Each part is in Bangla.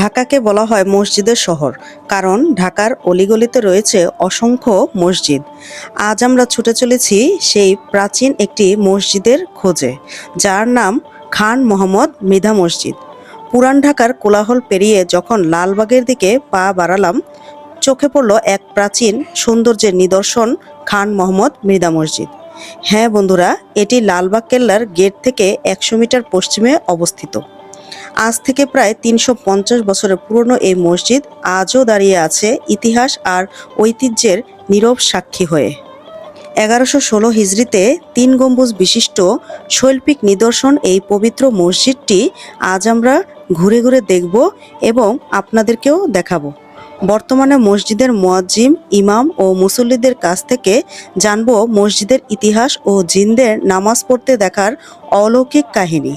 ঢাকাকে বলা হয় মসজিদের শহর, কারণ ঢাকার অলিগলিতে রয়েছে অসংখ্য মসজিদ। আজ আমরা ছুটে চলেছি সেই প্রাচীন একটি মসজিদের খোঁজে, যার নাম খান মোহাম্মদ মৃধা মসজিদ। পুরান ঢাকার কোলাহল পেরিয়ে যখন লালবাগের দিকে পা বাড়ালাম, চোখে পড়ল এক প্রাচীন সৌন্দর্যের নিদর্শন খান মোহাম্মদ মৃধা মসজিদ। হ্যাঁ বন্ধুরা, এটি লালবাগ কেল্লার গেট থেকে একশো মিটার পশ্চিমে অবস্থিত। আজ থেকে প্রায় তিনশো পঞ্চাশ বছরের পুরনো এই মসজিদ আজও দাঁড়িয়ে আছে ইতিহাস আর ঐতিহ্যের নীরব সাক্ষী হয়ে। এগারোশো ষোলো হিজড়িতে তিন গম্বুজ বিশিষ্ট শৈল্পিক নিদর্শন এই পবিত্র মসজিদটি আজ আমরা ঘুরে ঘুরে দেখব এবং আপনাদেরকেও দেখাবো। বর্তমানে মসজিদের মুয়াজ্জিম, ইমাম ও মুসল্লিদের কাছ থেকে জানব মসজিদের ইতিহাস ও জিনদের নামাজ পড়তে দেখার অলৌকিক কাহিনী।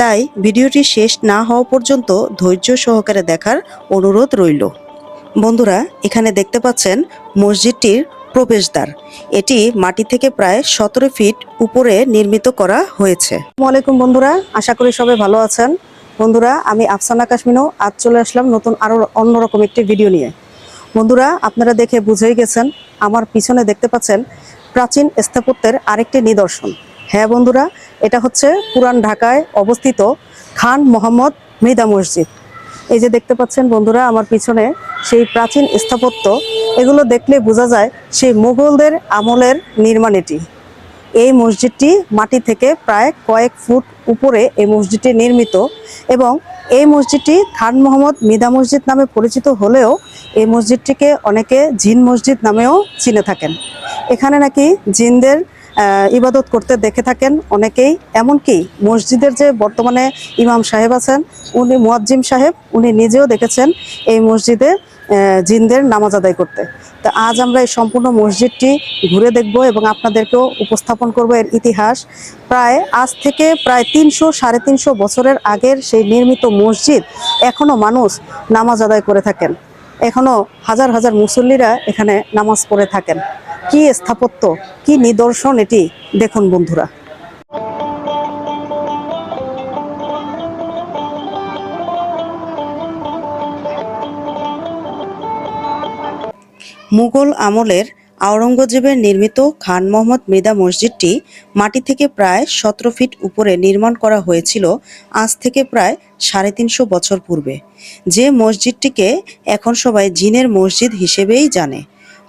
তাই ভিডিওটি শেষ না হওয়া পর্যন্ত ধৈর্য সহকারে দেখার অনুরোধ রইল। বন্ধুরা, এখানে দেখতে পাচ্ছেন মসজিদটির প্রবেশদ্বার। এটি মাটি থেকে প্রায় সতেরো ফিট উপরে নির্মিত করা হয়েছে। আসসালামাইকুম বন্ধুরা, আশা করি সবাই ভালো আছেন। বন্ধুরা, আমি আফসানা কাশ্মিনও আজ চলে আসলাম নতুন আরও অন্যরকম একটি ভিডিও নিয়ে। বন্ধুরা, আপনারা দেখে বুঝেই গেছেন, আমার পিছনে দেখতে পাচ্ছেন প্রাচীন স্থাপত্যের আরেকটি নিদর্শন। হ্যাঁ বন্ধুরা, এটা হচ্ছে পুরান ঢাকায় অবস্থিত খান মোহাম্মদ মৃদা মসজিদ। এই যে দেখতে পাচ্ছেন বন্ধুরা, আমার পিছনে সেই প্রাচীন স্থাপত্য, এগুলো দেখলে বোঝা যায় সেই মুঘলদের আমলের নির্মাণ এটি। এই মসজিদটি মাটি থেকে প্রায় কয়েক ফুট উপরে এই মসজিদটি নির্মিত এবং এই মসজিদটি খান মোহাম্মদ মিদা মসজিদ নামে পরিচিত হলেও এই মসজিদটিকে অনেকে জিন মসজিদ নামেও চিনে থাকেন। এখানে নাকি জিনদের ইবাদত করতে দেখে থাকেন অনেকেই, এমনকি মসজিদের যে বর্তমানে ইমাম সাহেব আছেন, উনি মুয়াজ্জিম সাহেব, উনি নিজেও দেখেছেন এই মসজিদে জিনদের নামাজ আদায় করতে। তো আজ আমরা এই সম্পূর্ণ মসজিদটি ঘুরে দেখব এবং আপনাদেরকেও উপস্থাপন করব এর ইতিহাস। প্রায় আজ থেকে প্রায় তিনশো, সাড়ে তিনশো বছরের আগের সেই নির্মিত মসজিদ এখনও মানুষ নামাজ আদায় করে থাকেন। এখনও হাজার হাজার মুসল্লিরা এখানে নামাজ পড়ে থাকেন। কি স্থাপত্য, কি নিদর্শন এটি? দেখুন বন্ধুরা। মুঘল আমলের আওরঙ্গজেবের নির্মিত খান মোহাম্মদ মৃদা মসজিদটি মাটি থেকে প্রায় সতেরো ফিট উপরে নির্মাণ করা হয়েছিল আজ থেকে প্রায় সাড়ে তিনশো বছর পূর্বে। যে মসজিদটিকে এখন সবাই জিনের মসজিদ হিসেবেই জানে।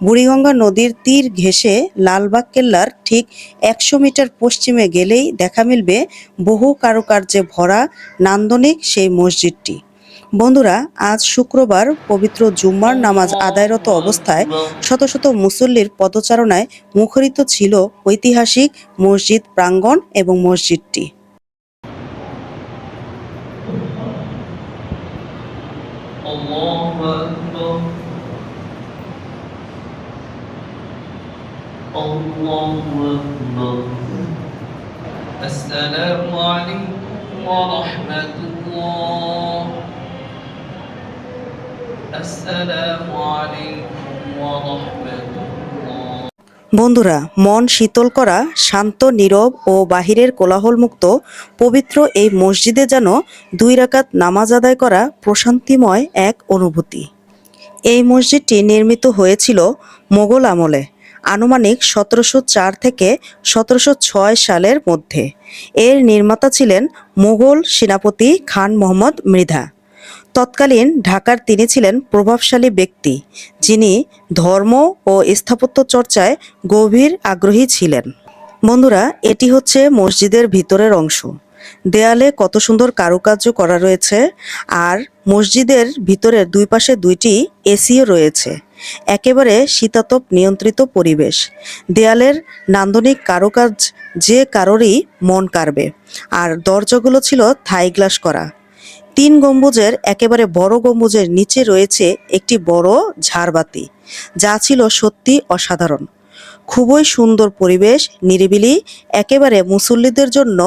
বুড়িগঙ্গা নদীর তীর ঘেঁষে লালবাগ কেল্লার ঠিক একশো মিটার পশ্চিমে গেলেই দেখা মিলবে বহু কারুকার্যে ভরা নান্দনিক সেই মসজিদটি। বন্ধুরা আজ শুক্রবার পবিত্র জুম্মার নামাজ আদায়রত অবস্থায় শত শত মুসল্লির পদচারণায় মুখরিত ছিল ঐতিহাসিক মসজিদ প্রাঙ্গণ এবং মসজিদটি الله أكبر الله أكبر السلام عليكم ورحمة الله বন্ধুরা, মন শীতল করা, শান্ত, নীরব ও বাহিরের কোলাহলমুক্ত, পবিত্র এই মসজিদে যেন দুই রাকাত নামাজ আদায় করা প্রশান্তিময় এক অনুভূতি। এই মসজিদটি নির্মিত হয়েছিল মোগল আমলে, আনুমানিক সতেরোশো চার থেকে সতেরোশো ছয় সালের মধ্যে। এর নির্মাতা ছিলেন মোগল সেনাপতি খান মোহাম্মদ মৃধা। তৎকালীন ঢাকার তিনি ছিলেন প্রভাবশালী ব্যক্তি, যিনি ধর্ম ও স্থাপত্য চর্চায় গভীর আগ্রহী ছিলেন। বন্ধুরা, এটি হচ্ছে মসজিদের ভিতরের অংশ। দেয়ালে কত সুন্দর কারুকার্য করা রয়েছে, আর মসজিদের ভিতরের দুই পাশে দুইটি এসিও রয়েছে। একেবারে শীতাতপ নিয়ন্ত্রিত পরিবেশ। দেয়ালের নান্দনিক কারুকাজ যে কারোরই মন কাড়বে, আর দরজাগুলো ছিল থাই গ্লাস করা। তিন গম্বুজের একেবারে বড় গম্বুজের নিচে রয়েছে একটি বড় ঝাড়বাতি, যা ছিল সত্যি অসাধারণ। খুবই সুন্দর পরিবেশ, নিরিবিলি, একেবারে মুসল্লিদের জন্য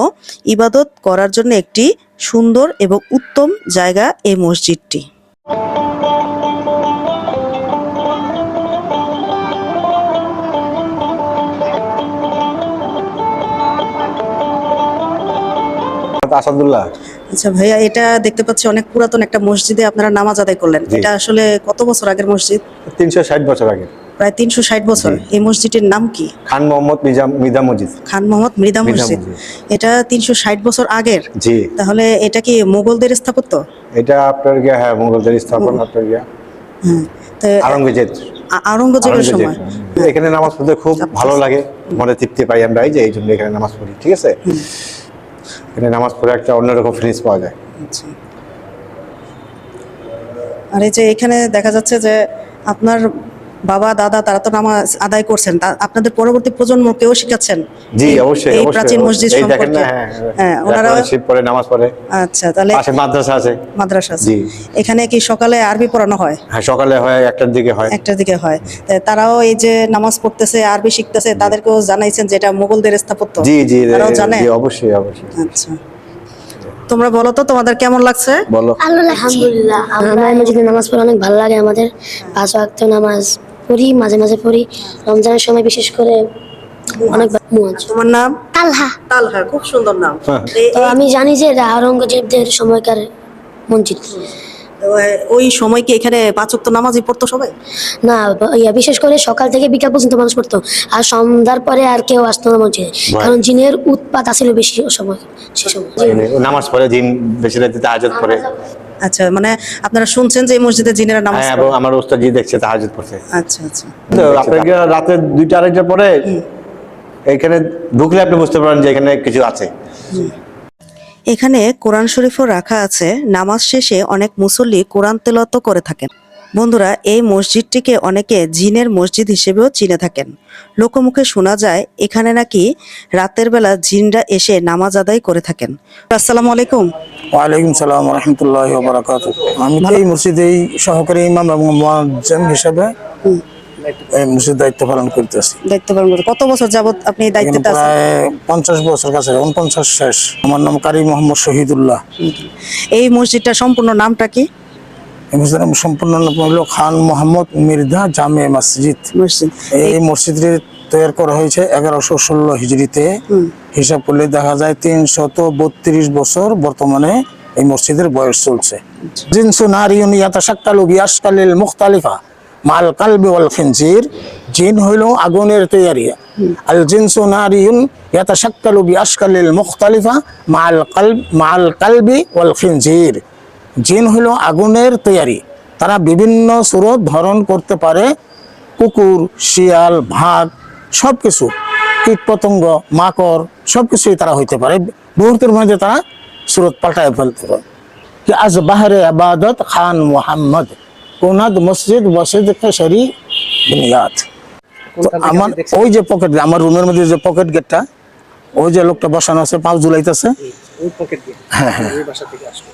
ইবাদত করার জন্য একটি সুন্দর এবং উত্তম জায়গা এই মসজিদটি। আসাদুল্লাহ আচ্ছা ভাইয়া এটা দেখতে পাচ্ছি অনেক পুরাতন একটা মসজিদে আপনারা নামাজ আদায় করলেন। এটা আসলে কত বছর আগের মসজিদ? তিনশো ষাট বছর আগে। প্রায় তিনশো ষাট বছর। এই মসজিদের নাম কি? খান মোহাম্মদ মিদা মসজিদ। খান মোহাম্মদ মৃদা মসজিদ। এটা তিনশো ষাট বছর আগের? জি। তাহলে এটা কি মোগলদের স্থাপত্য? এটা আপনার গিয়া হ্যাঁ মঙ্গলদের স্থাপন আপনার গিয়া। হ্যাঁ আরঙ্গজেব আ- আওরঙ্গজেবের আরঙ্গজেব। সময়। এখানে নামাজ পড়তে খুব ভালো লাগে। মনে তৃপ্তি পাই আমরা এই যে এই জন্য এখানে নামাজ পড়ি ঠিক আছে? এখানে নামাজ পড়ে একটা অন্যরকম ফিলিংস পাওয়া যায়। আর এই যে এখানে দেখা যাচ্ছে যে আপনার বাবা দাদা তারা তো নামাজ আদায় করছেন। আপনাদের পরবর্তী প্রজন্মকেও শিখাচ্ছেন? জি অবশ্যই এই প্রাচীন মসজিদ সম্পর্কে। হ্যাঁ হ্যাঁ ওনারা ওনারা শিব পড়ে নামাজ পড়ে আচ্ছা তাহলে পাশে মাদ্রাসা আছে। মাদ্রাসা আছে। এখানে কি সকালে আরবি পড়ানো হয়? হ্যাঁ সকালে হয় একটার দিকে হয়। একটার দিকে হয়। তারাও এই যে নামাজ পড়তেছে আরবি শিখতেছে তাদেরকেও জানাইছেন যে এটা মোগলদের স্থাপত্য। জি জি তারাও জানে? জি অবশ্যই অবশ্যই। আচ্ছা। তোমরা বলো তো তোমাদের কেমন লাগছে? বলো। আলহামদুলিল্লাহ আমরা মসজিদে নামাজ পড়ে অনেক ভালো লাগে আমাদের। পাঁচ ওয়াক্ত নামাজ পড়ি মাঝে মাঝে পড়ি। রমজানের সময় বিশেষ করে অনেক তোমার নাম? তালহা। তালহা খুব সুন্দর নাম। হ্যাঁ। তো আমি জানি যে আওরঙ্গজেবদের সময়কার এই- ওই সময় কি এখানে পাঁচ ওয়াক্ত নামাজই পড়তো সবাই? না ইয়া বিশেষ করে সকাল থেকে বিকাল পর্যন্ত মানুষ পড়তো। আর সন্ধ্যার পরে আর কেউ আসতো না মসজিদে। কারণ জিনের উৎপাত আসছিল বেশি ও সময় সে সময়। নামাজ পড়ে দিন বেশি রাতে তাহাজুদ পড়ে। আচ্ছা মানে আপনারা শুনছেন যে এই মসজিদে জিনেরা নামাজ হ্যাঁ পড়ে? এবং আমার ওস্তাদ জি দেখছে তাহাজুদ পড়ছে আচ্ছা আচ্ছা। তো আপনাকে রাতে দুইটা আড়াইটা পরে এখানে ঢুকলে আপনি বুঝতে পারেন যে এখানে কিছু আছে। এখানে কোরআন শরীফও রাখা আছে। নামাজ শেষে অনেক মুসল্লি কোরআন তেলত করে থাকেন। বন্ধুরা এই মসজিদটিকে অনেকে জিনের মসজিদ হিসেবেও চিনে থাকেন। লোকমুখে শোনা যায় এখানে নাকি রাতের বেলা জিনরা এসে নামাজ আদায় করে থাকেন। আসসালামু আলাইকুম। ওয়ালাইকুম সালাম রহমতুল্লাহ আমি এই মসজিদেই সহকারী ইমাম এবং হিসেবে মসজিদ দায়িত্ব পালন করতেছি। দায়িত্ব পালন করতে কত বছর যাবত আপনি এই এখানে আছেন? পঞ্চাশ বছর কাছে উনপঞ্চাশ শেষ। আমার নাম কারি মোহাম্মদ শহীদুল্লাহ। এই মসজিদটা সম্পূর্ণ নামটা কি? মসজিদের সম্পূর্ণ নাম হলো খান মোহাম্মদ মির্জা জামে মসজিদ। মসজিদ। এই মসজিদটি তৈরি করা হয়েছে এগারোশো ষোলো হিজড়িতে। হিসাব করলে দেখা যায় তিনশত বত্রিশ বছর বর্তমানে এই মসজিদের বয়স চলছে। জিনসু নারিউন ইয়াতাশাক্কালু বিআশকালিল মুখতালিফা। মাল কালবি ওয়াল জিন হইল আগুনের তৈয়ারি। আল জিনসু নারিউন ইয়াতাশাক্কালু বিআশকালিল মুখতালিফা মাল কালব, মাল কালবি ওয়াল খিনজির। জিন হইল আগুনের তৈয়ারি। তারা বিভিন্ন সুরত ধারণ করতে পারে, কুকুর, শিয়াল, ভাগ সব কিছু কীট পতঙ্গ মাকড় সব কিছুই তারা হইতে পারে। মুহূর্তের মধ্যে তারা সুরত পাল্টায় ফেলতে পারে। আজ বাহারে আবাদত খান মোহাম্মদ। কোনাদ মসজিদ মসজিদ কেশরি বুনিয়াদ। আমার ওই যে পকেট আমার রুমের মধ্যে যে পকেট গেটটা ওই যে লোকটা বসানো আছে পাঁচ জুলাইতেছে থেকে আসলো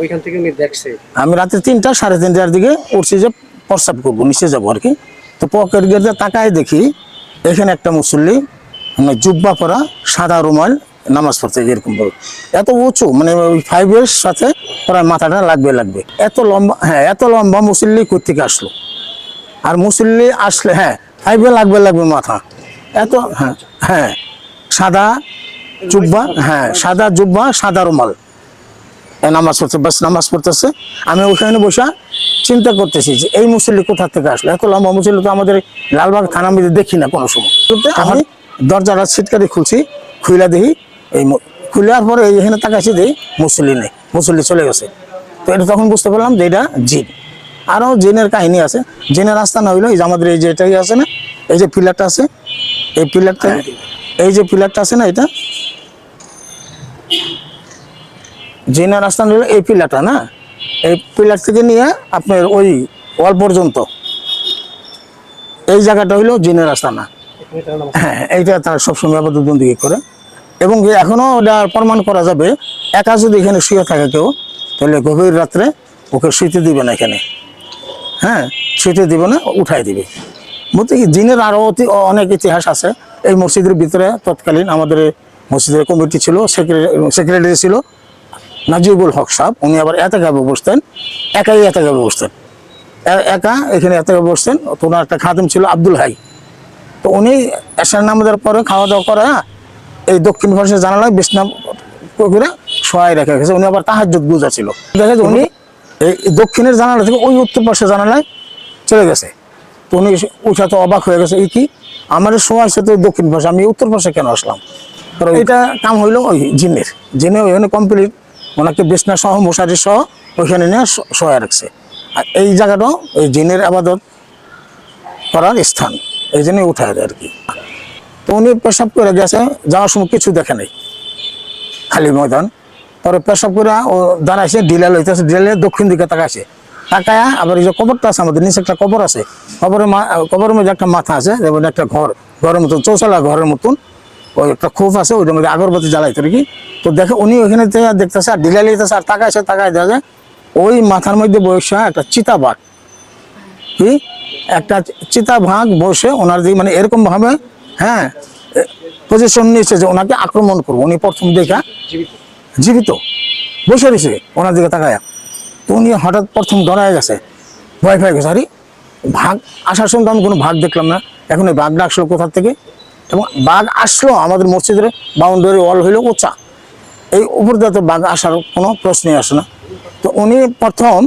ওইখান থেকে উনি দেখছে। আমি রাতে তিনটা সাড়ে তিনটার দিকে উঠছি যে প্রস্রাব করব নিচে যাব আর কি। তো পকেট গেটে তাকায় দেখি এখানে একটা মুসল্লি মানে জুব্বা পরা সাদা রুমাল নামাজ পড়তে এরকম ভাবে এত উঁচু মানে ওই ফাইভের সাথে প্রায় মাথাটা লাগবে লাগবে। এত লম্বা হ্যাঁ এত লম্বা মুসল্লি কোথেকে আসলো? আর মুসল্লি আসলে হ্যাঁ ফাইভে লাগবে লাগবে মাথা। এত হ্যাঁ হ্যাঁ সাদা জুব্বা হ্যাঁ সাদা জুব্বা সাদা রুমাল। নামাজ পড়ছে বাস নামাজ পড়তেছে। আমি ওইখানে বসে চিন্তা করতেছি যে এই মুসল্লি কোথা থেকে আসলো? এত লম্বা মুসল্লি তো আমাদের লালবাগ থানা মধ্যে দেখি না কোনো সময়। আমি দরজাটা ছিটকারি খুলছি খুইলা দেখি এই খুলার পরে এখানে তাকাইছি দেখি মুসল্লি নেই মুসল্লি চলে গেছে। তো এটা তখন বুঝতে পারলাম যে এটা জিন। আরও জিনের কাহিনী আছে। জিনের রাস্তা না হইল এই যে আমাদের এই যে এটাই আছে না এই যে পিলারটা আছে এই পিলারটা এই যে পিলারটা আছে না এটা? জিনের আস্থান হলো এই পিলারটা না? এই পিলার থেকে নিয়ে আপনার ওই ওয়াল পর্যন্ত। এই জায়গাটা হইল জিনের রাস্তা না হ্যাঁ এইটা তার সবসময় আপাতত বন্দিগি করে। এবং কি এখনও ওটা প্রমাণ করা যাবে, একা যদি এখানে শুয়ে থাকে কেউ, তাহলে গভীর রাত্রে ওকে শুইতে দিবে না এখানে। হ্যাঁ শুইতে দিবে না উঠাই দিবে। বলতে কি, জিনের আরও অতি, অনেক ইতিহাস আছে। এই মসজিদের ভিতরে তৎকালীন আমাদের মসজিদের কমিটি ছিল, সেক্রেটারি ছিল নাজিবুল হক সাহেব। উনি আবার এত গাবে বসতেন, একাই এত গাবে বসতেন। একা এখানে এতাকাবে বসতেন, তো ওনার একটা খাদেম ছিল আব্দুল হাই। তো উনি এসার নামাজের পরে খাওয়া দাওয়া করে এই দক্ষিণ ভাষায় জানালায় বিছনা করে সহায় রেখে গেছে উনি আবার তাহাজ্জুদ গুজা ছিল দেখা উনি এই দক্ষিণের জানালা থেকে ওই উত্তর পাশে জানালায় চলে গেছে। তো উনি উঠা তো অবাক হয়ে গেছে, এই কি? আমার সময় আছে তো দক্ষিণ পাশে আমি উত্তর পাশে কেন আসলাম? কারণ এটা কাম হইল ওই জিনের। জিনে ওইখানে কমপ্লিট ওনাকে বিছনা সহ মশারি সহ ওইখানে নিয়ে শোয়া রাখছে। আর এই জায়গাটাও ওই জিনের আবাদত করার স্থান। এই জন্যই উঠায় আর কি। তো উনি পেশাব করে গেছে, যাওয়ার সময় কিছু দেখে নাই। খালি ময়দান। পরে পেশাব করে ও দাঁড়াইছে ডিলা লইতেছে ডিলা দক্ষিণ দিকে তাকাইছে। তাকায়া আবার এই যে কবরটা আছে আমাদের, নিচে একটা কবর আছে। কবরের কবরের মধ্যে একটা মাথা আছে, যেমন একটা ঘর, ঘরের মতন, চৌচালা ঘরের মতন। ওই একটা খোপ আছে, ওইটার মধ্যে আগরবাতি জ্বালাইতে আর কি তো দেখে উনি ওইখানে দেখতেছে, আর ডিলা লইতেছে, আর তাকাইছে তাকায় দেওয়া যায় ওই মাথার মধ্যে বয়সা একটা চিতা চিতাবাঘ। কি? একটা চিতা ভাগ বসে ওনার দিকে মানে এরকম ভাবে হ্যাঁ পজিশন নিয়েছে যে ওনাকে আক্রমণ করব। উনি প্রথম দেখা জীবিত, বসে রয়েছে, ওনার দিকে তাকায়। তো উনি হঠাৎ প্রথম ডরায় গেছে, ভয় পেয়ে গেছে, আরে ভাগ আসার সময় আমি কোনো ভাগ দেখলাম না। এখন এই বাঘটা আসলো কোথার থেকে? এবং বাঘ আসলো আমাদের মসজিদের বাউন্ডারি ওয়াল হইল উঁচা। এই উপর দিয়ে তো বাঘ আসার কোনো প্রশ্নই আসে না। তো উনি প্রথম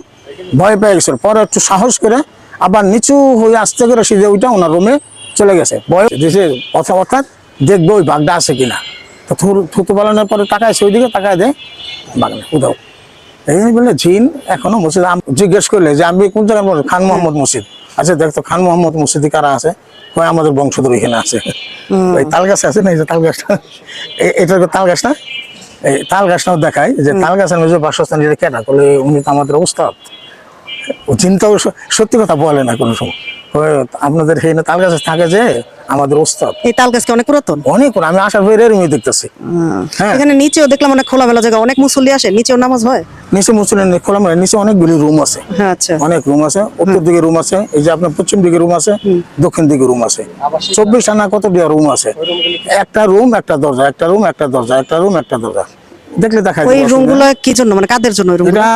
ভয় পেয়ে গেছিল। পরে একটু সাহস করে আবার নিচু হয়ে আসতে করে সিধে ওইটা ওনার রুমে চলে গেছে। ভয় দিছে কথা অর্থাৎ দেখবে ওই বাঘটা আছে কিনা। তো থুতু পালানোর পরে তাকায় সেই দিকে তাকায় দেয় বাঘ না উদাও। এই জন্য বললে জিন এখনও মসজিদ জিজ্ঞেস করলে যে আমি কোন জায়গায় খান মোহাম্মদ মসজিদ। আচ্ছা দেখতো খান মোহাম্মদ মসজিদে কারা আছে? ওই আমাদের বংশধর এখানে আছে। ওই তাল গাছ আছে না এই যে তাল গাছটা এটা তাল গাছ না? এই তাল গাছটাও দেখায় যে তাল গাছের মধ্যে বাসস্থান যেটা কেনা করলে উনি তো আমাদের উস্তাদ ও চিন্তাও সত্যি কথা বলে না কোনো সময়। আপনাদের সেই তাল গাছে থাকে যে আমাদের উস্তাদ এই তাল গাছকে অনেক পুরাতন? অনেক আমি আসার পরে দেখতেছি। হ্যাঁ। এখানে নিচেও দেখলাম অনেক খোলামেলা জায়গা অনেক মুসল্লি আসে নিচেও নামাজ হয়? নিচে মুসলিম খোলা মানে নিচে অনেকগুলি রুম আছে। হ্যাঁ আচ্ছা। অনেক রুম আছে উত্তর দিকে রুম আছে এই যে আপনার পশ্চিম দিকে রুম আছে দক্ষিণ দিকে রুম আছে। চব্বিশ আনা কত দিয়া রুম আছে? একটা রুম একটা দরজা একটা রুম একটা দরজা একটা রুম একটা দরজা। দেখলে দেখা ওই যাবে রুমগুলো কি জন্য মানে কাদের জন্য রুম এটা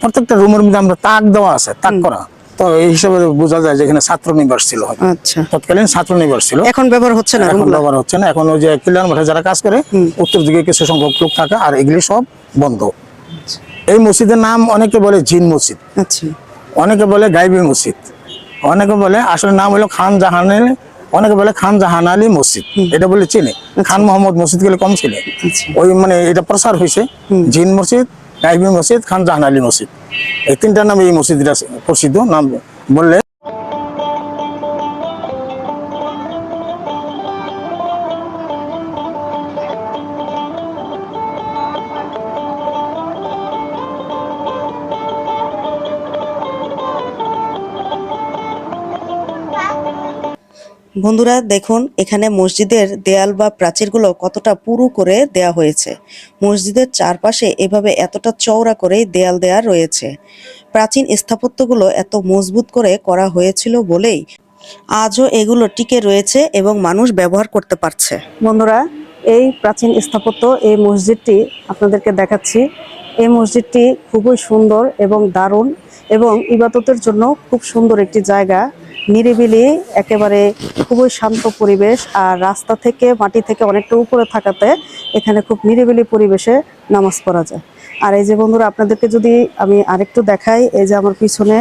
প্রত্যেকটা রুমের মধ্যে আমরা তাক দেওয়া আছে তাক করা। তো এই হিসাবে বোঝা যায় যে এখানে ছাত্র নিবাস ছিল আচ্ছা। তৎকালীন ছাত্র নিবাস ছিল এখন ব্যবহার হচ্ছে না এখন ব্যবহার হচ্ছে না। এখন ওই যে মাঠে যারা কাজ করে উত্তর দিকে কিছু সংখ্যক লোক থাকে আর এগুলি সব বন্ধ। এই মসজিদের নাম অনেকে বলে জিন মসজিদ। আচ্ছা। অনেকে বলে গাইবি মসজিদ। অনেকে বলে আসলে নাম হলো খান জাহান আলী। অনেকে বলে খান জাহান আলী মসজিদ। এটা বলে চিনে। খান মোহাম্মদ মসজিদ গেলে কম ছিল আচ্ছা। ওই মানে এটা প্রচার হয়েছে। জিন মসজিদ গাইবি মসজিদ খান জাহান আলী মসজিদ। এই তিনটার নামে এই মসজিদটা প্রসিদ্ধ। নাম বললে বন্ধুরা, দেখুন, এখানে মসজিদের দেয়াল বা প্রাচীরগুলো কতটা পুরু করে দেয়া হয়েছে। মসজিদের চারপাশে এভাবে এতটা চওড়া করে দেয়াল দেয়া রয়েছে। প্রাচীন স্থাপত্যগুলো এত মজবুত করে করা হয়েছিল বলেই আজও এগুলো টিকে রয়েছে এবং মানুষ ব্যবহার করতে পারছে। বন্ধুরা, এই প্রাচীন স্থাপত্য, এই মসজিদটি আপনাদেরকে দেখাচ্ছি। এই মসজিদটি খুবই সুন্দর এবং দারুণ। এবং ইবাদতের জন্য খুব সুন্দর একটি জায়গা। নিরিবিলি, একেবারে খুবই শান্ত পরিবেশ আর রাস্তা থেকে, মাটি থেকে অনেকটা উপরে থাকাতে এখানে খুব নিরিবিলি পরিবেশে নামাজ পড়া যায়। আর এই যে বন্ধুরা, আপনাদেরকে যদি আমি আরেকটু দেখাই, এই যে আমার পিছনে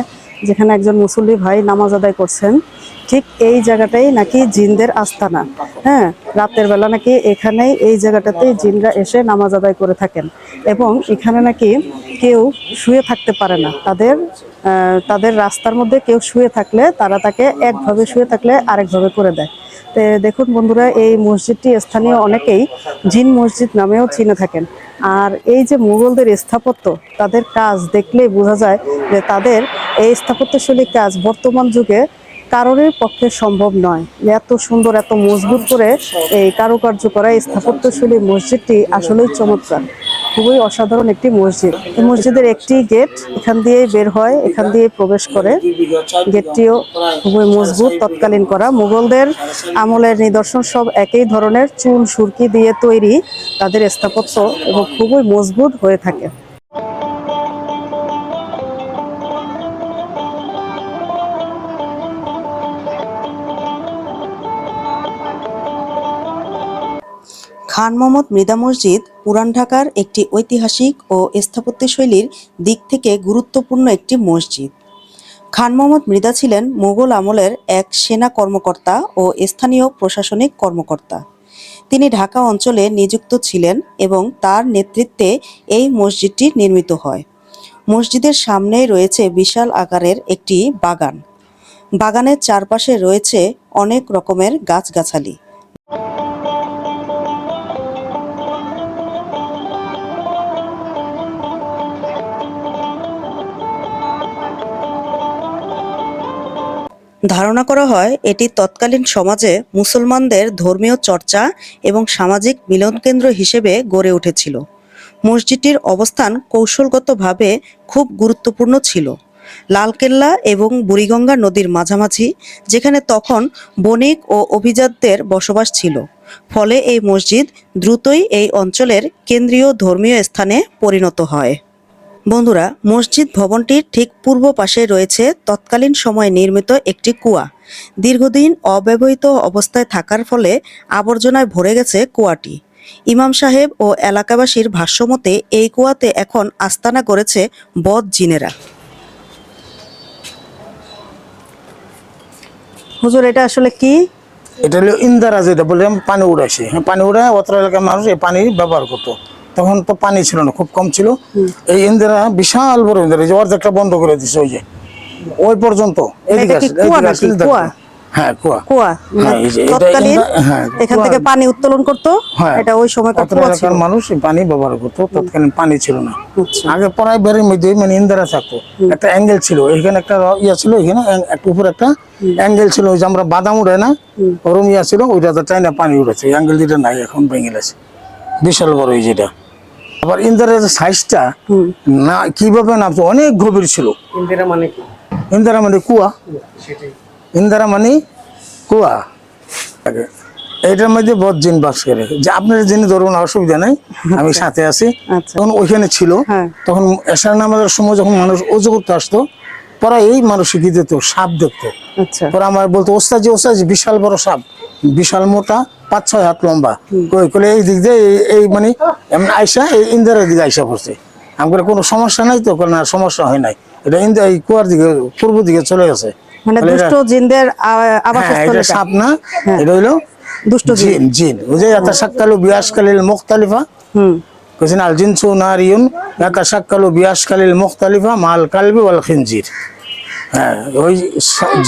যেখানে একজন মুসল্লি ভাই নামাজ আদায় করছেন ঠিক এই জায়গাটাই নাকি জিনদের আস্তানা। হ্যাঁ রাতের বেলা নাকি এখানেই এই জায়গাটাতেই জিনরা এসে নামাজ আদায় করে থাকেন। এবং এখানে নাকি কেউ শুয়ে থাকতে পারে না। তাদের তাদের রাস্তার মধ্যে কেউ শুয়ে থাকলে তারা তাকে একভাবে শুয়ে থাকলে আরেকভাবে করে দেয়। তো দেখুন বন্ধুরা, এই মসজিদটি স্থানীয় অনেকেই জিন মসজিদ নামেও চিনে থাকেন। আর এই যে মুঘলদের স্থাপত্য, তাদের কাজ দেখলেই বোঝা যায় যে তাদের এই স্থাপত্যশৈলী কাজ বর্তমান যুগে কারোরই পক্ষে সম্ভব নয়। এত সুন্দর, এত মজবুত করে এই কারুকার্য করা স্থাপত্যশৈলী মসজিদটি আসলেই চমৎকার। খুবই অসাধারণ একটি মসজিদ। এই মসজিদের একটি গেট এখান দিয়েই বের হয়, এখান দিয়ে প্রবেশ করে। গেটটিও খুবই মজবুত, তৎকালীন করা। মুঘলদের আমলের নিদর্শন সব একই ধরনের। চুন সুরকি দিয়ে তৈরি তাদের স্থাপত্য এবং খুবই মজবুত হয়ে থাকে। খান মোহাম্মদ মৃদা মসজিদ, পুরান ঢাকার একটি ঐতিহাসিক ও স্থাপত্যশৈলীর দিক থেকে গুরুত্বপূর্ণ একটি মসজিদ। খান মোহাম্মদ মৃদা ছিলেন মোগল আমলের এক সেনা কর্মকর্তা ও স্থানীয় প্রশাসনিক কর্মকর্তা। তিনি ঢাকা অঞ্চলে নিযুক্ত ছিলেন এবং তার নেতৃত্বে এই মসজিদটি নির্মিত হয়। মসজিদের সামনেই রয়েছে বিশাল আকারের একটি বাগান। বাগানের চারপাশে রয়েছে অনেক রকমের গাছগাছালি। ধারণা করা হয়, এটি তৎকালীন সমাজে মুসলমানদের ধর্মীয় চর্চা এবং সামাজিক মিলনকেন্দ্র হিসেবে গড়ে উঠেছিল। মসজিদটির অবস্থান কৌশলগতভাবে খুব গুরুত্বপূর্ণ ছিল। লালকেল্লা এবং বুড়িগঙ্গা নদীর মাঝামাঝি, যেখানে তখন বণিক ও অভিজাতদের বসবাস ছিল। ফলে এই মসজিদ দ্রুতই এই অঞ্চলের কেন্দ্রীয় ধর্মীয় স্থানে পরিণত হয়। বন্ধুরা, মসজিদ ভবনটির ঠিক পূর্ব পাশে রয়েছে তৎকালীন সময়ে নির্মিত একটি কুয়া। দীর্ঘদিন অব্যবহৃত অবস্থায় থাকার ফলে আবর্জনায় ভরে গেছে কুয়াটি। ইমাম সাহেব ও এলাকাবাসীর ভাষ্যমতে, এই কুয়াতে এখন আস্তানা করেছে বদ জিনেরা। হুজুর, এটা আসলে কি? এটা হলো ইন্দারা যেটা বললাম পানি উড়াইছে। পানি উড়ায় অত্র এলাকার মানুষ এই পানি ব্যবহার করতো। তখন তো পানি ছিল না খুব কম ছিল। এই ইন্দিরা বিশাল বড় ইন্দিরা যে অর্ধেকটা বন্ধ করে দিছে ওই যে। ওই পর্যন্ত? হ্যাঁ কুয়া। কুয়া। হ্যাঁ, হ্যাঁ, এখান থেকে পানি উত্তোলন করতো এটা ওই সময়কার অত্র কুয়া ছিল। এলাকার মানুষ পানি ব্যবহার করতো তৎকালীন পানি ছিল না। আচ্ছা। আগে পড়ায় বেড়ের মধ্যে মানে ইন্দিরা থাকতো। একটা অ্যাঙ্গেল ছিল এখানে একটা ইয়া ছিল এখানে একটা উপরে একটা অ্যাঙ্গেল ছিল ওই যে আমরা বাদাম উড়ে না ওরম ইয়া ছিল ওইটাতে চাইনা পানি উঠেছে অ্যাঙ্গেল নাই এখন ভেঙে গেছে। বিশাল বড় এই যেটা। আবার ইন্দিরার সাইজটা না কীভাবে না অনেক গভীর ছিল। ইন্দিরা মানে কি? ইন্দিরা মানে কুয়া। সেটাই। ইন্দিরা মানে কুয়া। আগে এটার মধ্যে বদজিন বাস করে। যে আপনার যিনি ধরুন অসুবিধা নাই আমি সাথে আছি। আচ্ছা। তখন ওইখানে ছিল। হ্যাঁ। তখন এশার নামাজের সময় যখন মানুষ অজু করতে আসতো পরে এই মানুষ কি দিত? সাপ দেখতো। আচ্ছা। পরে আমার বলতো ওস্তাজি ওস্তাজি বিশাল বড় সাপ। বিশাল মোটা পাঁচ ছয় হাত লম্বা। কই কলে এই দিক দিয়ে এই- মানে এমন আইসা এই ইন্দিরার দিকে আইসা পড়ছে। আমার কোনো সমস্যা নাই তো? না সমস্যা হয় নাই। এটা ইন্দিরা এই কুয়ার দিকে পূর্ব দিকে চলে গেছে। মানে দুষ্ট জিনদের হ্যাঁ আবাসস্থল। সাপ না এটা হইল দুষ্ট জিন। জিন ওই যে ইয়াতাশাক্কালু বিআশকালিল মুখতালিফা। হুম। আল জিনসু নারিয়ুন ইয়াতাশাক্কালু বিআশকালিল মুখতালিফা মাল কালবি ওয়াল খিনজির। হ্যাঁ ওই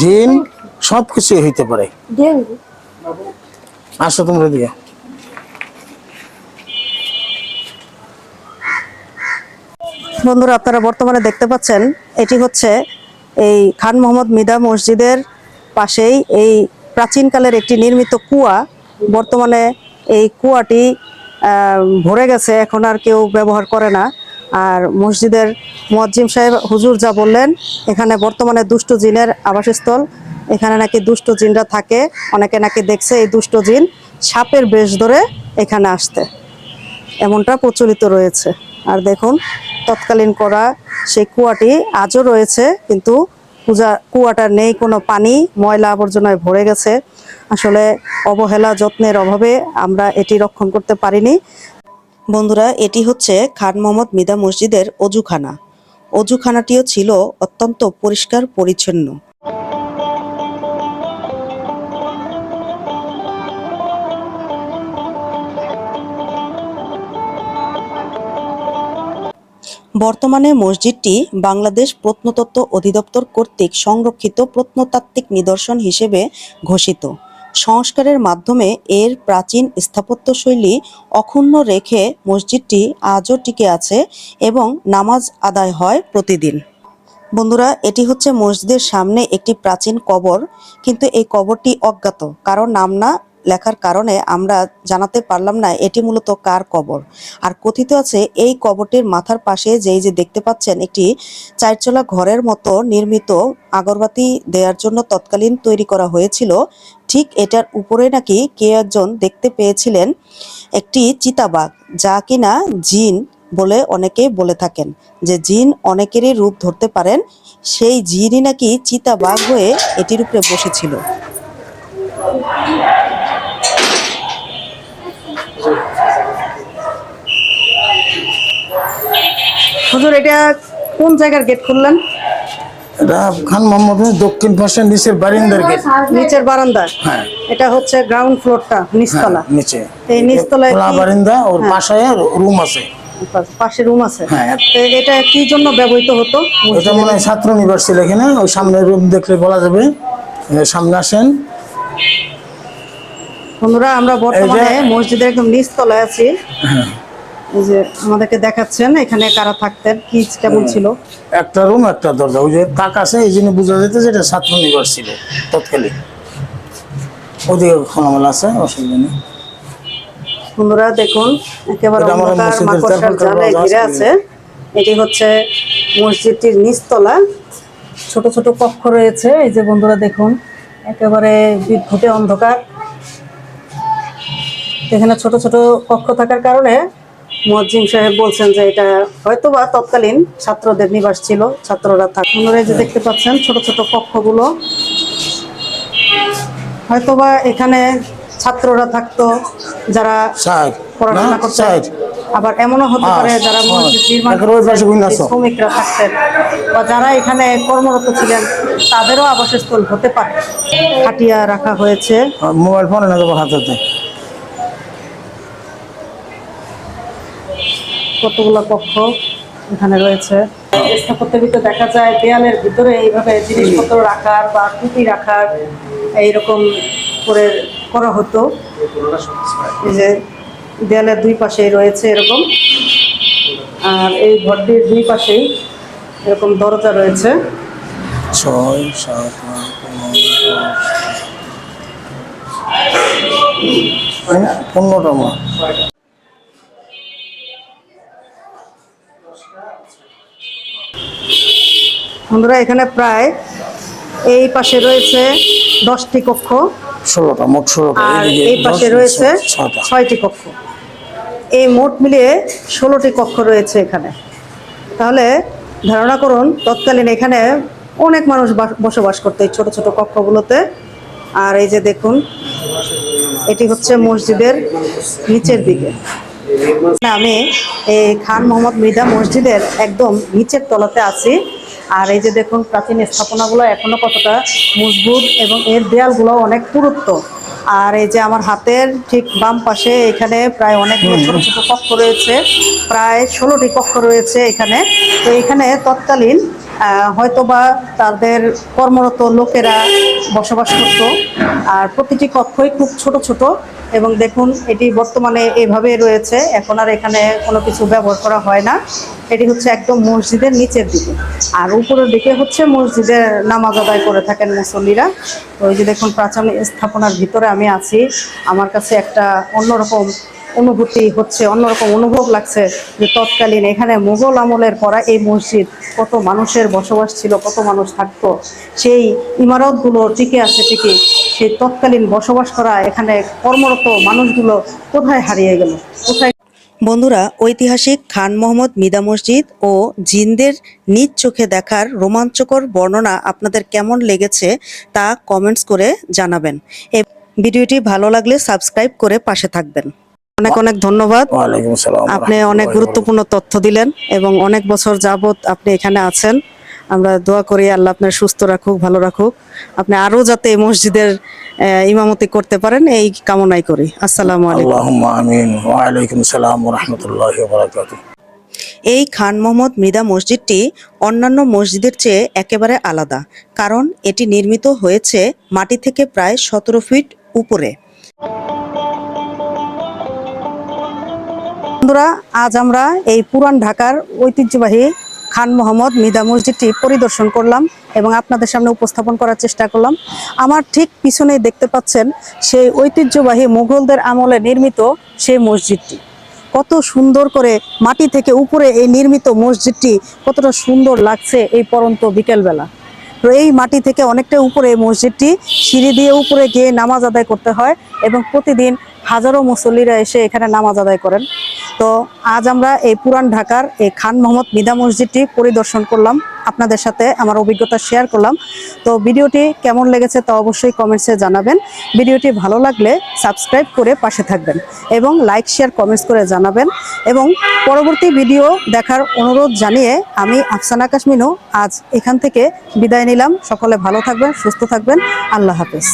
জিন সব কিছু হইতে পারে। আসো তোমরা দিকে বন্ধুরা আপনারা বর্তমানে দেখতে পাচ্ছেন এটি হচ্ছে এই খান মোহাম্মদ মিদা মসজিদের পাশেই এই প্রাচীনকালের একটি নির্মিত কুয়া। বর্তমানে এই কুয়াটি ভরে গেছে, এখন আর কেউ ব্যবহার করে না। আর মসজিদের মুয়াজ্জিম সাহেব হুজুর যা বললেন, এখানে বর্তমানে দুষ্ট জিনের আবাসস্থল। এখানে নাকি দুষ্ট জিনরা থাকে, অনেকে নাকি দেখছে এই দুষ্ট জিন সাপের বেশ ধরে এখানে আসতে। এমনটা প্রচলিত রয়েছে। আর দেখুন, তৎকালীন করা সেই কুয়াটি আজও রয়েছে, কিন্তু পূজা কুয়াটার নেই, কোনো পানি ময়লা আবর্জনায় ভরে গেছে। আসলে অবহেলা যত্নের অভাবে আমরা এটি রক্ষণ করতে পারিনি। বন্ধুরা, এটি হচ্ছে খান মোহাম্মদ মিদা মসজিদের অজুখানা। অজুখানাটিও ছিল অত্যন্ত পরিষ্কার, পরিচ্ছন্ন। বর্তমানে মসজিদটি বাংলাদেশ প্রত্নতত্ত্ব অধিদপ্তর কর্তৃক সংরক্ষিত প্রত্নতাত্ত্বিক নিদর্শন হিসেবে ঘোষিত। সংস্কারের মাধ্যমে এর প্রাচীন স্থাপত্যশৈলী অক্ষুণ্ণ রেখে মসজিদটি আজও টিকে আছে এবং নামাজ আদায় হয় প্রতিদিন। বন্ধুরা, এটি হচ্ছে মসজিদের সামনে একটি প্রাচীন কবর, কিন্তু এই কবরটি অজ্ঞাত কারও নাম না লেখার কারণে আমরা জানাতে পারলাম না এটি মূলত কার কবর। আর কথিত আছে, এই কবরটির মাথার পাশে যেই যে দেখতে পাচ্ছেন, একটি চারচলা ঘরের মতো নির্মিত আগরবাতি দেওয়ার জন্য তৎকালীন তৈরি করা হয়েছিল। ঠিক এটার উপরে নাকি কে একজন দেখতে পেয়েছিলেন? একটি চিতাবাঘ, যা কিনা জিন বলে অনেকেই বলে থাকেন। যে জিন অনেকেরই রূপ ধরতে পারেন, সেই জিনই নাকি চিতাবাঘ হয়ে এটির উপরে বসেছিল। হুজুর এটা কোন জায়গার গেট খুললেন? এটা খান মোহাম্মদের দক্ষিণ পাশে নিচের বারান্দার গেট নিচের বারান্দা? হ্যাঁ। এটা হচ্ছে গ্রাউন্ড ফ্লোরটা নিচতলা। হ্যাঁ, নিচে। এই নিচতলায় খোলা বারান্দা ওর হ্যাঁ। পাশে রুম আছে। পাশে রুম আছে। হ্যাঁ। তো এটা কি জন্য ব্যবহৃত হতো? এটা মনে হয় ছাত্র নিবাস ছিল এখানে ওই সামনে রুম দেখলে বলা যাবে। সামনে আসেন। বন্ধুরা আমরা বর্তমানে মসজিদের একদম নিচতলায় আছি। হ্যাঁ। এই যে আমাদেরকে দেখাচ্ছেন এখানে কারা থাকতেন কি কেমন ছিল? একটা রুম একটা দরজা। ওই যে তাক আছে এই জন্য বোঝা যেত যে এটা ছাত্র নিবাস ছিল তৎকালীন ওদিকে খোলামেলা আছে অসুবিধা নেই। বন্ধুরা দেখুন একেবারে অন্ধকার মাকড়সার জালে ঘিরে আছে। আছে এটি হচ্ছে মসজিদটির নিচতলা। ছোট ছোট কক্ষ রয়েছে। এই যে বন্ধুরা দেখুন একেবারে বিদ্যুতে অন্ধকার। এখানে ছোট ছোট কক্ষ থাকার কারণে মুয়াজ্জিম সাহেব বলছেন যে এটা হয়তোবা তৎকালীন ছাত্রদের নিবাস ছিল ছাত্ররা থাক। আপনারা এই যে দেখতে পাচ্ছেন ছোট ছোট কক্ষগুলো হয়তোবা এখানে ছাত্ররা থাকতো যারা পড়াশোনা করতে আবার এমনও হতে পারে যারা। শ্রমিকরা থাকতেন বা যারা এখানে কর্মরত ছিলেন তাদেরও আবাসস্থল হতে পারে। খাটিয়া রাখা হয়েছে। মোবাইল ফোনে হাতে? কতগুলো কক্ষ এখানে রয়েছে। স্থাপত্যের ভিতরে দেখা যায়, দেয়ালের ভিতরে এইভাবে জিনিসপত্র রাখার বা টুপি রাখার এইরকম করে করা হতো। যে দেয়ালের দুই পাশেই রয়েছে এরকম। আর এই ঘরটির দুই পাশেই এরকম দরজা রয়েছে। ছয়, সাত পনেরোটা মা। বন্ধুরা এখানে প্রায় এই পাশে রয়েছে দশটি কক্ষ। ষোলোটা মোট ষোলোটা। আর এই পাশে রয়েছে ছয়টা। কক্ষ। এই মোট মিলিয়ে ষোলোটি কক্ষ রয়েছে এখানে। তাহলে ধারণা করুন তৎকালীন এখানে অনেক মানুষ বাস- বসবাস করতো এই ছোট ছোট কক্ষগুলোতে। আর এই যে দেখুন এটি হচ্ছে মসজিদের নিচের দিকে। আমি এই খান মোহাম্মদ মৃদা মসজিদের একদম নিচের তলাতে আছি। আর এই যে দেখুন প্রাচীন স্থাপনাগুলো এখনও কতটা মজবুত এবং এর দেয়ালগুলো অনেক পুরুত্ব। আর এই যে আমার হাতের ঠিক বাম পাশে এখানে প্রায় অনেক ছোট ছোট কক্ষ রয়েছে প্রায় ষোলোটি কক্ষ রয়েছে এখানে। তো এখানে তৎকালীন হয়তোবা তাদের কর্মরত লোকেরা বসবাস করতো। আর প্রতিটি কক্ষই খুব ছোট ছোট এবং দেখুন, এটি বর্তমানে এভাবে রয়েছে। এখন আর এখানে কোনো কিছু ব্যবহার করা হয় না। এটি হচ্ছে একদম মসজিদের নিচের দিকে। আর উপরের দিকে হচ্ছে মসজিদের নামাজ আদায় করে থাকেন মুসল্লিরা। তো ওই যে দেখুন, প্রাচীন স্থাপনার ভিতরে আমি আছি। আমার কাছে একটা অন্যরকম অনুভূতি হচ্ছে, অন্যরকম অনুভব লাগছে যে তৎকালীন এখানে মুঘল আমলের পরা এই মসজিদ, কত মানুষের বসবাস ছিল, কত মানুষ থাকতো। সেই ইমারতগুলো টিকে আছে ঠিকই, সেই তৎকালীন বসবাস করা এখানে কর্মরত মানুষগুলো কোথায় হারিয়ে গেল? কোথায় বন্ধুরা, ঐতিহাসিক খান মোহাম্মদ মিদা মসজিদ ও জিনদের নিজ চোখে দেখার রোমাঞ্চকর বর্ণনা আপনাদের কেমন লেগেছে তা কমেন্টস করে জানাবেন। ভিডিওটি ভালো লাগলে সাবস্ক্রাইব করে পাশে থাকবেন। অনেক অনেক ধন্যবাদ। আপনি অনেক গুরুত্বপূর্ণ তথ্য দিলেন এবং অনেক বছর যাবত আপনি এখানে আছেন। আমরা দোয়া করি আল্লাহ আপনার সুস্থ রাখুক ভালো রাখুক। আপনি আরও যাতে এই মসজিদের ইমামতি করতে পারেন এই কামনাই করি। আসসালামু আলাইকুম। এই খান মোহাম্মদ মৃদা মসজিদটি অন্যান্য মসজিদের চেয়ে একেবারে আলাদা কারণ এটি নির্মিত হয়েছে মাটি থেকে প্রায় সতেরো ফিট উপরে। বন্ধুরা, আজ আমরা এই পুরান ঢাকার ঐতিহ্যবাহী খান মোহাম্মদ মিদা মসজিদটি পরিদর্শন করলাম এবং আপনাদের সামনে উপস্থাপন করার চেষ্টা করলাম। আমার ঠিক পিছনেই দেখতে পাচ্ছেন সেই ঐতিহ্যবাহী মুঘলদের আমলে নির্মিত সেই মসজিদটি। কত সুন্দর করে মাটি থেকে উপরে এই নির্মিত মসজিদটি কতটা সুন্দর লাগছে এই পরন্ত বিকেলবেলা। তো এই মাটি থেকে অনেকটা উপরে এই মসজিদটি, সিঁড়ি দিয়ে উপরে গিয়ে নামাজ আদায় করতে হয় এবং প্রতিদিন হাজারো মুসল্লিরা এসে এখানে নামাজ আদায় করেন। তো আজ আমরা এই পুরান ঢাকার এই খান মোহাম্মদ মিদা মসজিদটি পরিদর্শন করলাম। আপনাদের সাথে আমার অভিজ্ঞতা শেয়ার করলাম। তো ভিডিওটি কেমন লেগেছে তা অবশ্যই কমেন্টসে জানাবেন। ভিডিওটি ভালো লাগলে সাবস্ক্রাইব করে পাশে থাকবেন এবং লাইক শেয়ার কমেন্টস করে জানাবেন এবং পরবর্তী ভিডিও দেখার অনুরোধ জানিয়ে আমি আফসানা কাশ্মিনও আজ এখান থেকে বিদায় নিলাম। সকলে ভালো থাকবেন, সুস্থ থাকবেন। আল্লাহ হাফেজ।